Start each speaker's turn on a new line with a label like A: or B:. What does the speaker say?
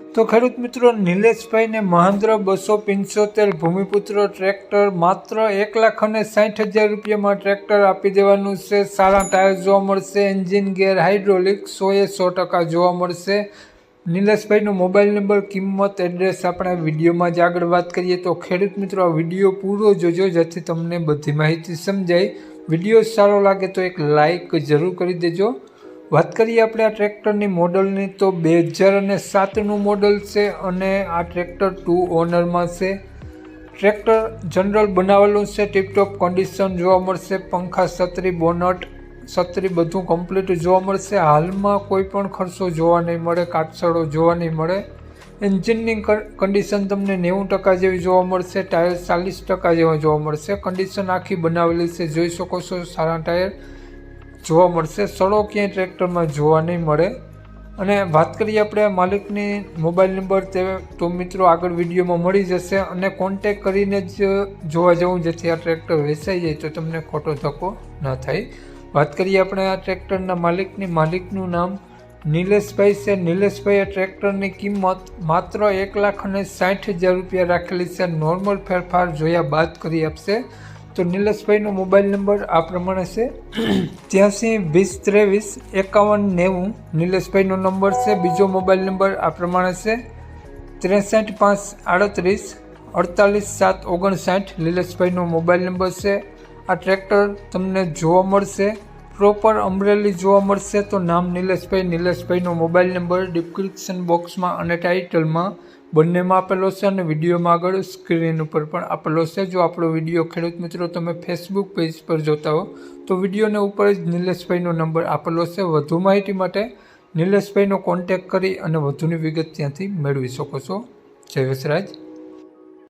A: તો ખેડૂત મિત્રો, નિલેશભાઈને મહેન્દ્ર બસો પંચોતેર ભૂમિપુત્ર ટ્રેક્ટર માત્ર એક લાખ અને સાઠ હજાર રૂપિયામાં ટ્રેક્ટર આપી દેવાનું છે. સારા ટાયર જોવા મળશે, એન્જિન ગેર હાઇડ્રોલિક સોએ સો ટકા જોવા મળશે. નિલેશભાઈનો મોબાઈલ નંબર, કિંમત, એડ્રેસ આપણે વિડીયોમાં જ આગળ વાત કરીએ. તો ખેડૂત મિત્રો, આ વીડિયો પૂરો જોજો, જેથી તમને બધી માહિતી સમજાય. વીડિયો સારો લાગે તો એક લાઇક જરૂર કરી દેજો. વાત કરીએ આપણે આ ટ્રેક્ટરની મોડલની, તો બે હજાર અને સાતનું મોડલ છે અને આ ટ્રેક્ટર ટુ ઓનરમાં છે. ટ્રેક્ટર જનરલ બનાવેલું છે, ટીપટોપ કન્ડિશન જોવા મળશે, પંખા, છત્રી, બોનટ, છત્રી બધું કમ્પ્લીટ જોવા મળશે. હાલમાં કોઈ પણ ખર્ચો જોવા નહીં મળે કાટસડો જોવા નહીં મળે. એન્જિનની કન્ડિશન તમને નેવું ટકા જેવી જોવા મળશે, ટાયર ચાલીસ ટકા જેવા જોવા મળશે. કન્ડિશન આખી બનાવેલી છે, જોઈ શકો છો સારા ટાયર. જોવા મળશે. સડો ક્યાંય ટ્રેક્ટરમાં જોવા નહીં મળે. અને વાત કરીએ આપણે માલિકની મોબાઈલ નંબર તે તો મિત્રો આગળ વિડીયોમાં મળી જશે. અને કોન્ટેક કરીને જ જોવા જવું જેથી આ ટ્રેક્ટર વેચાઈ જાય તો તમને ખોટો ધક્કો ન થાય. વાત કરીએ આપણે આ ટ્રેક્ટરના માલિકની. માલિકનું નામ નિલેશભાઈ છે. નિલેશભાઈએ ટ્રેક્ટરની કિંમત માત્ર એક લાખ અને સાઠ હજાર રૂપિયા રાખેલી છે. નોર્મલ ફેરફાર જોયા બાદ કરી આપશે. તો નિલેશભાઈનો મોબાઈલ નંબર આ પ્રમાણે છે. ત્યાંસી વીસ ત્રેવીસ એકાવન નેવું નિલેશભાઈનો નંબર છે. બીજો મોબાઈલ નંબર આ પ્રમાણે છે. ત્રેસઠ પાંચ આડત્રીસ અડતાલીસ સાત ઓગણસાઠ નિલેશભાઈનો મોબાઈલ નંબર છે. આ ટ્રેક્ટર તમને જોવા મળશે. પ્રોપર અમરેલી જોવા મળશે તો નામ નિલેશભાઈ. નિલેશભાઈનો મોબાઈલ નંબર ડિસ્ક્રિપ્શન બોક્સમાં અને ટાઇટલમાં બંનેમાં આપેલો છે અને વિડીયોમાં આગળ સ્ક્રીન ઉપર પણ આપેલો છે. જો આપણો વીડિયો ખેડૂત મિત્રો તમે ફેસબુક પેજ પર જોતા હો, તો વિડીયોને ઉપર જ નિલેશભાઈનો નંબર આપેલો છે. વધુ માહિતી માટે નિલેશભાઈનો કોન્ટેક કરી અને વધુની વિગત ત્યાંથી મેળવી શકો છો. જય વસરાજ.